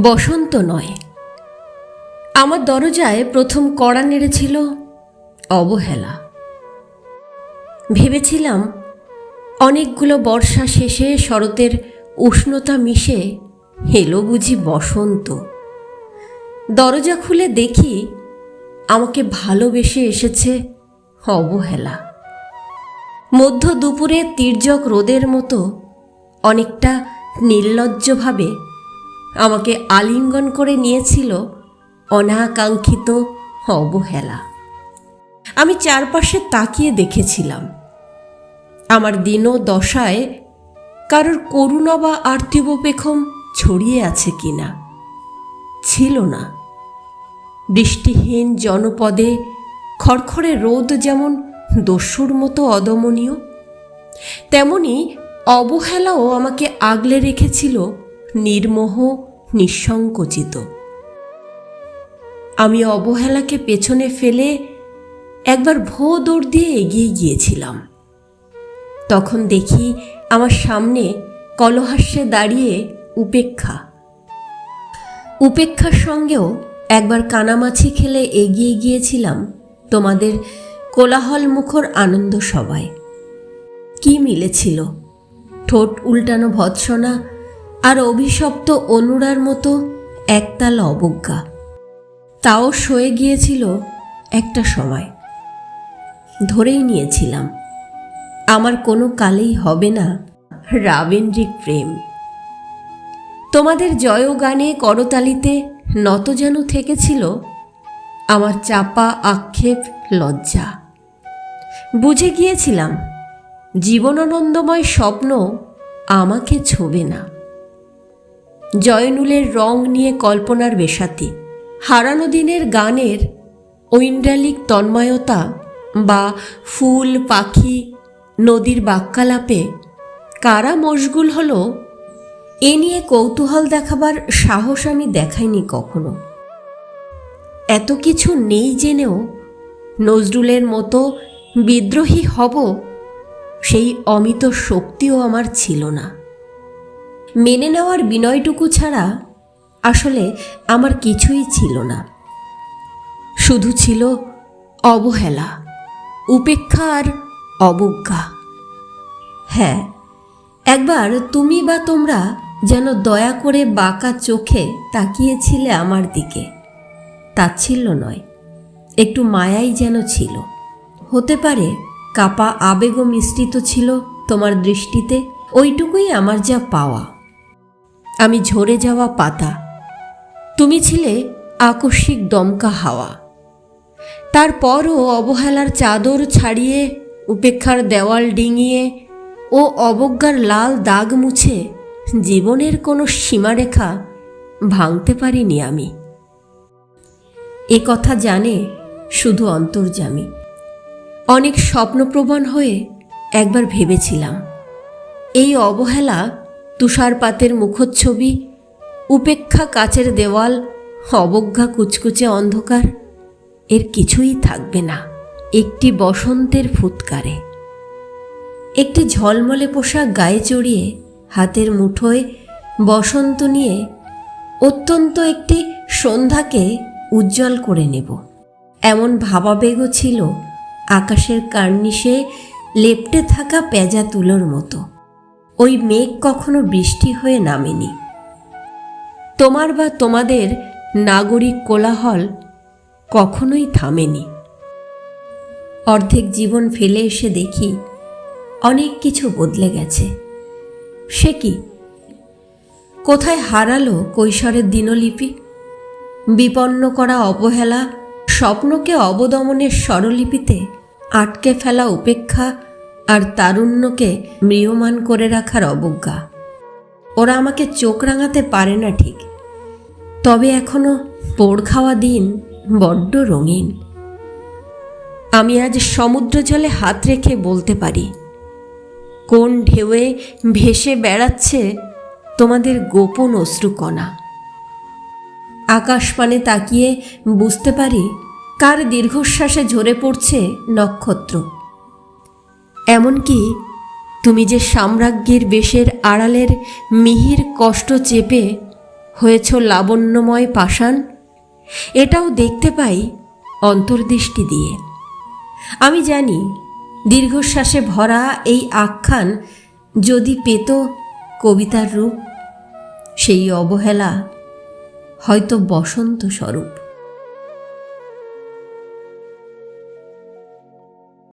বসন্ত নয়। আমার দরজায় প্রথম কড়া নেড়েছিল অবহেলা। ভেবেছিলাম অনেকগুলো বর্ষা শেষে শরতের উষ্ণতা মিশে এলো বুঝি বসন্ত। দরজা খুলে দেখি আমাকে ভালোবেসে এসেছে অবহেলা। মধ্য দুপুরে তির্যক রোদের মতো অনেকটা নির্লজ্জভাবে আমাকে আলিঙ্গন করে নিয়েছিল অনাকাঙ্ক্ষিত অবহেলা। আমি চারপাশে তাকিয়ে দেখেছিলাম। আমার দিন দশায় কারোর করুণা বা আর্তিবোপেক্ষম ছড়িয়ে আছে কিনা ছিল না। দৃষ্টিহীন জনপদে খড়খড়ে রোদ যেমন দস্যুর মতো অদমনীয়, তেমনি অবহেলাও আমাকে আগলে রেখেছিল নির্মোহ, নিঃসংকোচিত। আমি অবহেলাকে পেছনে ফেলে একবার ভো দৌড় দিয়ে এগিয়ে গিয়েছিলাম। তখন দেখি আমার সামনে কলহাস্যে দাঁড়িয়ে উপেক্ষা। উপেক্ষার সঙ্গেও একবার কানামাছি খেলে এগিয়ে গিয়েছিলাম তোমাদের কোলাহল মুখর আনন্দ সবাই কি মিলেছিল? ঠোঁট উল্টানো ভৎসনা আর অভিশপ্ত অনুরার মতো একতাল অবজ্ঞা। তাও সয়ে গিয়েছিল একটা সময়। ধরেই নিয়েছিলাম, আমার কোনো কালেই হবে না রাবেন্দ্রিক প্রেম। তোমাদের জয়গানে করতালিতে নত যেন থেকেছিল আমার চাপা আক্ষেপ লজ্জা। বুঝে গিয়েছিলাম, জীবনানন্দময় স্বপ্ন আমাকে ছোবে না। জয়নুলের রং নিয়ে কল্পনার বেশাতি। হারানো দিনের গানের ঐন্দ্রালিক তন্ময়তা বা ফুল, পাখি, নদীর বাক্যালাপে কারা মশগুল হলো, এ নিয়ে কৌতূহল দেখাবার সাহস আমি দেখাইনি কখনো। এত কিছু নেই জেনেও নজরুলের মতো বিদ্রোহী হব সেই অমিত শক্তিও আমার ছিল না। মেনে নেওয়ার বিনয়টুকু ছাড়া আসলে আমার কিছুই ছিল না। শুধু ছিল অবহেলা, উপেক্ষা আর অবজ্ঞা। হ্যাঁ একবার তুমি বা তোমরা যেন দয়া করে বাঁকা চোখে তাকিয়েছিলে আমার দিকে তাচ্ছিল্য নয়, একটু মায়াই যেন ছিল। হতে পারে কাপা আবেগও মিশ্রিত ছিল তোমার দৃষ্টিতে, ওইটুকুই আমার যা পাওয়া। আমি ঝরে যাওয়া পাতা। তুমি ছিলে আকস্মিক দমকা হাওয়া। তারপরও অবহেলার চাদর ছাড়িয়ে, উপেক্ষার দেওয়াল ডিঙিয়ে ও অবজ্ঞার লাল দাগ মুছে জীবনের কোনো সীমারেখা ভাঙতে পারিনি আমি। এ কথা জানে শুধু অন্তর্জামী অনেক স্বপ্নপ্রবণ হয়ে একবার ভেবেছিলাম, এই অবহেলা তুষারপাতের মুখচ্ছবি, উপেক্ষা কাচের দেওয়াল, অবজ্ঞা কুচকুচে অন্ধকার। এর কিছুই থাকবে না, একটি বসন্তের ফুৎকারে। একটি ঝলমলে পোশাক গায়ে চড়িয়ে, হাতের মুঠোয় বসন্ত নিয়ে অত্যন্ত একটি সন্ধ্যাকে উজ্জ্বল করে নেব। এমন ভাবাবেগও ছিল আকাশের কার্নিশে লেপটে থাকা পেঁজা তুলোর মতো। ওই মেঘ কখনো বৃষ্টি হয়ে নামেনি। তোমার বা তোমাদের নাগরিক কোলাহল কখনোই থামেনি। অর্ধেক জীবন ফেলে এসে দেখি অনেক কিছু বদলে গেছে। সে কি? কোথায় হারালো কৈশোরের দিনলিপি? বিপন্ন করা অবহেলা স্বপ্নকে অবদমনের স্বরলিপিতে আটকে ফেলা উপেক্ষা আর তারুণ্যকে ম্রিয়মান করে রাখার অবজ্ঞা। ওরা আমাকে চোখ রাঙাতে পারে না ঠিক। তবে এখনও পোড় খাওয়া দিন বড্ড রঙিন। আমি আজ সমুদ্র জলে হাত রেখে বলতে পারি, কোন ঢেউয়ে ভেসে বেড়াচ্ছে তোমাদের গোপন অশ্রুকণা। আকাশপানে তাকিয়ে বুঝতে পারি কার দীর্ঘশ্বাসে ঝরে পড়ছে নক্ষত্র। এমনকি তুমি যে সাম্রাজ্ঞীর বেশের আড়ালের মিহির কষ্ট চেপে হয়েছ লাবণ্যময় পাষাণ, এটাও দেখতে পাই অন্তর্দৃষ্টি দিয়ে। আমি জানি দীর্ঘশ্বাসে ভরা এই আখ্যান যদি পেত কবিতার রূপ, সেই অবহেলা হয়তো বসন্ত স্বরূপ।